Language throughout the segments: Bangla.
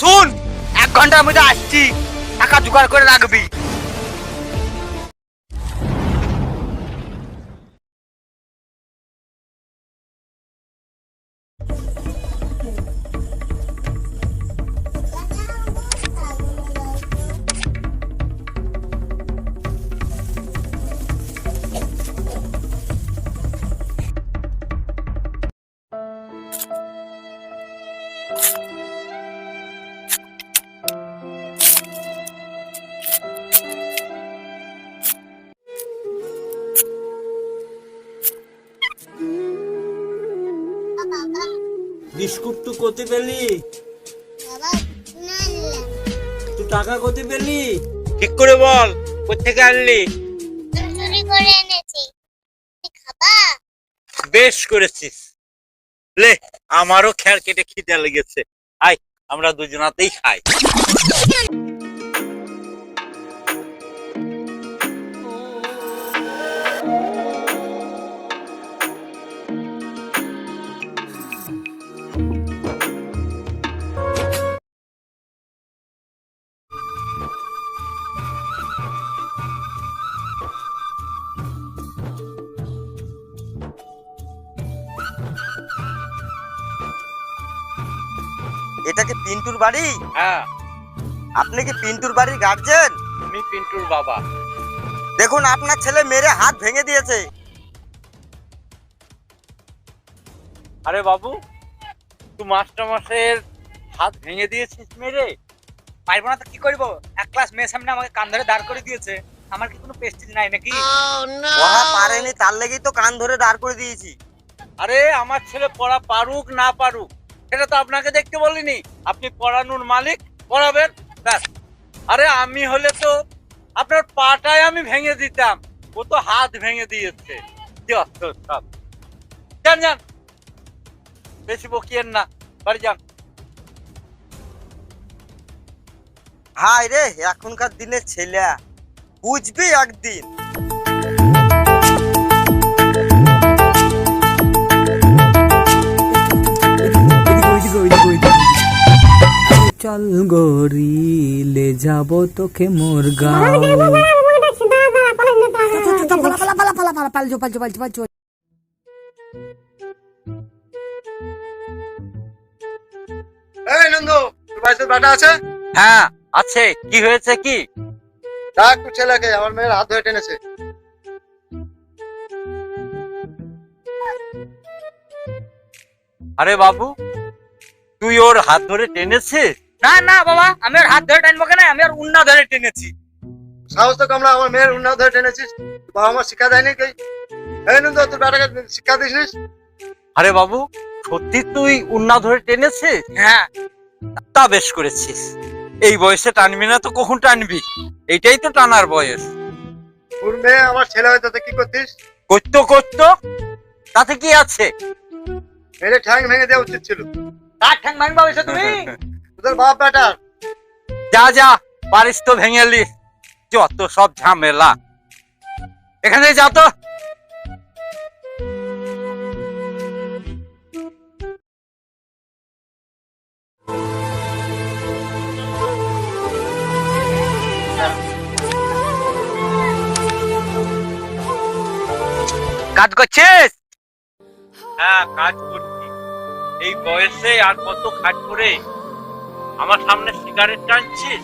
শুন এক ঘণ্টার মধ্যে আসছি। টাকা জোগাড় করে রাখবি। বিস্কুট তুই কোথে পেলি। বাবা তুই টাকা কোথে পেলি? ঠিক করে বল কোথেকে আনলি? চুরি করে এনেছি। খাবা? বেশ করেছিস। লে আমারও খেয়াল কেটে খিদে লেগেছে। আয় আমরা দুজনাতেই খাই। এটা কি পিন্টুর বাড়ি? হ্যাঁ। আপনি কি পিন্টুর বাড়ির গার্জেন আমি পিন্টুর বাবা। দেখুন আপনার ছেলে মেরে হাত ভেঙে দিয়েছে। আরে বাবু তুই মাস্টার মাসের হাত ভেঙে দিয়েছিস মেরে? পারব না তো কি করব? এক ক্লাস মেয়ের সামনে আমাকে কান ধরে দাঁড় করে দিয়েছে। আমার কি কোনো পেস্টিজ নাই নাকি? ওরা পারেনি তার লেগেই তো কান ধরে দাঁড় করে দিয়েছি। আরে আমার ছেলে পড়া পারুক না পারুক সেটা তো আপনাকে দেখতে বলিনি। আপনি পড়ানোর মালিক, পড়াবেন, ব্যাস। আরে আমি হলে তো আপনার পাটাই আমি ভেঙে দিতাম। ও তো হাত ভেঙে দিয়েছে। যান যান। বেশি বকিয়েন না। বাড়ি যান। হাই রে, এখনকার দিনের ছেলে। বুঝবি একদিন। চল গরিলে যাব তোকে মোর গাঁও। এই নন্দু তোর বাড়িতে বাটা আছে? হ্যাঁ আছে। কি হয়েছে কি? ডাক তোর ছেলেকে আমার মেয়ের হাত ধরে টেনেছে। আরে বাবু তুই ওর হাত ধরে টেনেছিস? না না বাবা আমি আর হাত ধরে টানবো কেন? আমি আর উন্না ধরে টেনেছি। সাহস তো কামলা আমার মেয়ের উন্নাও ধরে টেনেছিস। বাবা মা শিক্ষা দেয়নি কে? এই নন্দু তোর বেটাকে শিক্ষা দিসনিস? আরে বাবু সত্যি তুই উন্না ধরে টেনেছিস? হ্যাঁ। তা বেশ করেছিস। এই বয়সে টানবি না তো কখন টানবি? এইটাই তো টানার বয়স। তোর মেয়ে আমার ছেলে হয়তো কি করতিস? করতো করতো তাতে কি আছে? মেরে ঠ্যাং ভেঙে দেওয়া উচিত ছিল। কার ঠ্যাং ভাঙবা তুমি? যা যা পারিস তো ভেঙে লিস যত সব ঝামেলা। এখানে যা তো। কাজ করছিস? হ্যাঁ কাজ করছি। এই বয়সে আর কত কাজ করে আমার সামনে সিগারেট টানছিস?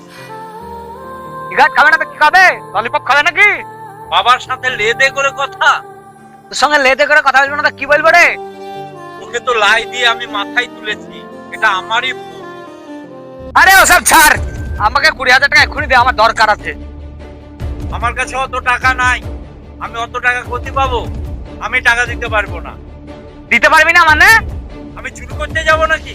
সিগারেট খাবে না তো কি খাবে? ললিপপ খাবে নাকি? বাবার সাথে লেদে করে কথা। তোর সঙ্গে লেদে করে কথা বলব না তো কি বলব রে? তোকে তো লাই দিয়ে আমি মাথায় তুলেছি। এটা আমারই ভুল। আরে ওসব ছাড়! আমাকে কুড়ি হাজার টাকা এক্ষুনি দে আমার দরকার আছে। আমার কাছে অত টাকা নাই। আমি অত টাকা কোথায় পাবো। আমি টাকা দিতে পারব না। দিতে পারবি না মানে? আমি চুরি করতে যাব নাকি?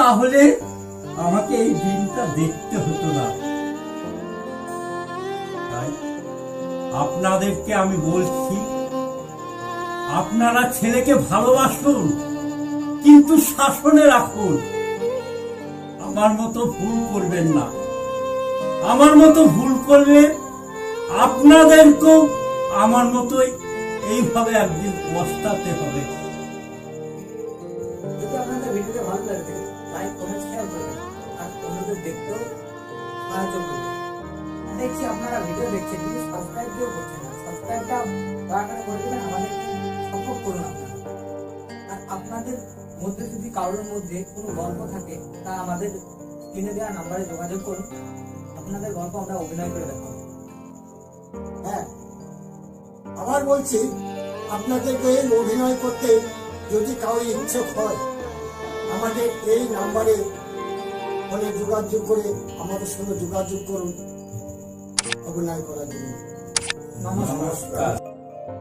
তাহলে আমাকে এই দিনটা দেখতে হতো না। তাই আপনাদেরকে আমি বলছি, আপনারা ছেলেকে ভালোবাসুন, কিন্তু শাসনে রাখুন। আমার মতো ভুল করবেন না। আমার মতো ভুল করলে আপনাদেরকেও আমার মতোই এইভাবে একদিন পস্তাতে হবে। আপনাদের ভিডিওটা ভালো লাগে দেখতেও সাহায্য করবেন দেখছি আপনারা ভিডিও দেখছেন, কিন্তু সাবস্ক্রাইব কেউ করছেন না। সাবস্ক্রাইবটা দয়া করে করে দেবেন আমাদের সাপোর্ট করুন আর আপনাদের মধ্যে যদি কারোর মধ্যে কোনো গল্প থাকে, তা আমাদের স্ক্রিনে দেওয়া নাম্বারে যোগাযোগ করুন। আপনাদের গল্প আমরা অভিনয় করে দেখাবো। হ্যাঁ। আবার বলছি, আপনাদেরকে অভিনয় করতে যদি কারও ইচ্ছুক হয়, আমাদের এই নাম্বারে ফোনে যোগাযোগ করে আমাদের সঙ্গে যোগাযোগ করুন অভিনয় করার জন্য। নমস্কার।